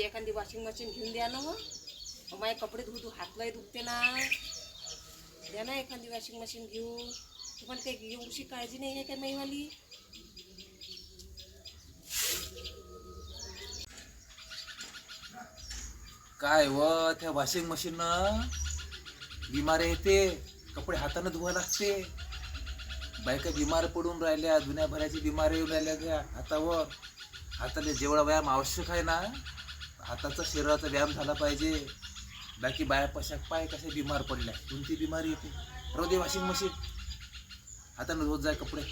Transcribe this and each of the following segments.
एखादी washing machine घेऊन द्या ना हो माझे कपडे धुतू हातवाई दुखते ना. द्या ना एखादी वॉशिंग मशीन घेऊन. तुम्हाला काही एवढीशी काळजी नाही आहे का वाली काय व त्या वॉशिंग मशीन बिमार येते. कपडे हातानं धुवा लागते. बायका बिमार पडून राहिल्या दुनियाभराची बिमारी येऊन राहिल्या हातावर हाताने जेवढा व्यायाम आवश्यक आहे ना हाताचा शरीराचा व्यायाम झाला पाहिजे. बाकी बाया पशाक पाय कसे बिमार पडल्या कोणती बिमारी येते? राहू दे वॉशिंग मशीन हातानं रोज जाय कपडे.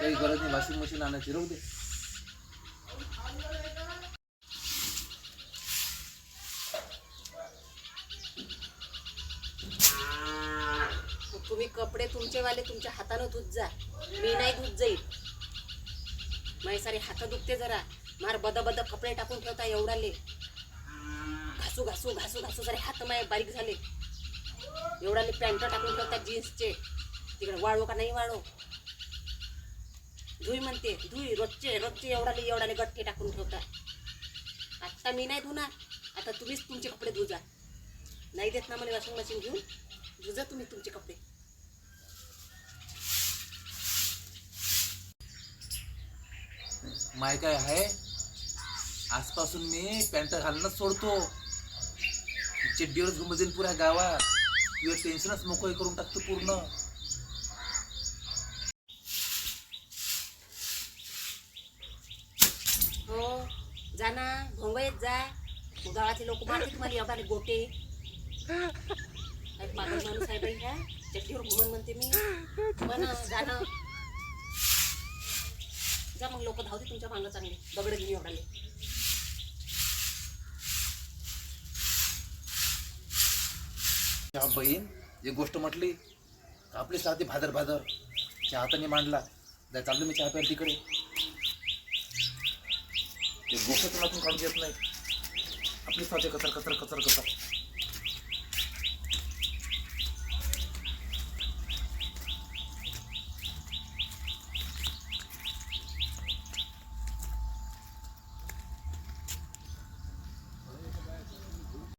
काही गरज नाही वॉशिंग मशीन आणायची राहू दे. तुम्ही कपडे तुमचेवाले तुमच्या हातानं धुत जा. मी नाही धुत जाईल. माझे सारे हात दुखते जरा. मार बद बद कपडे टाकून ठेवता एवढाले. घासू घासू घासू घासू सारे हात माय बारीक झाले. एवढाले पॅन्ट टाकून ठेवता जीन्सचे. तिकडे वाळू का नाही वाळू? धुई म्हणते धुई रोजचे रोजचे एवढाले एवढाले गठ्ठे टाकून ठेवता. आता मी नाही धुणार. आता तुम्हीच तुमचे कपडे धुजा. नाही देत ना मला वॉशिंग मशीन घेऊन? धुजा तुम्ही तुमचे कपडे. माय काय आहे? आजपासून मी पॅन्ट घालणंच सोडतो. चिड्डीवरच घुमजेल पुऱ्या गावात. तुझं टेन्शनच मोकळी करून टाकतो पूर्ण. हो जा ना भोंगयत जा. गावातले लोक मारते तुम्हाला एवढाले गोटे. पागल माणूस आहे बाई ह्या चट्टीवर घुमन म्हणते मी. म्हणा जा ना. जा मग लोक धावते तुमच्या मागं चांगले. दगड घेऊन एवढाले त्या बहीण जी गोष्ट म्हटली आपली साधी भादर भादर चहा हाताने मांडला नाही चाललो मी चहा प्यायला तिकडे. ते गोष्ट तुला काढून येत नाही. आपली साधी कचर कचर कचर कचर.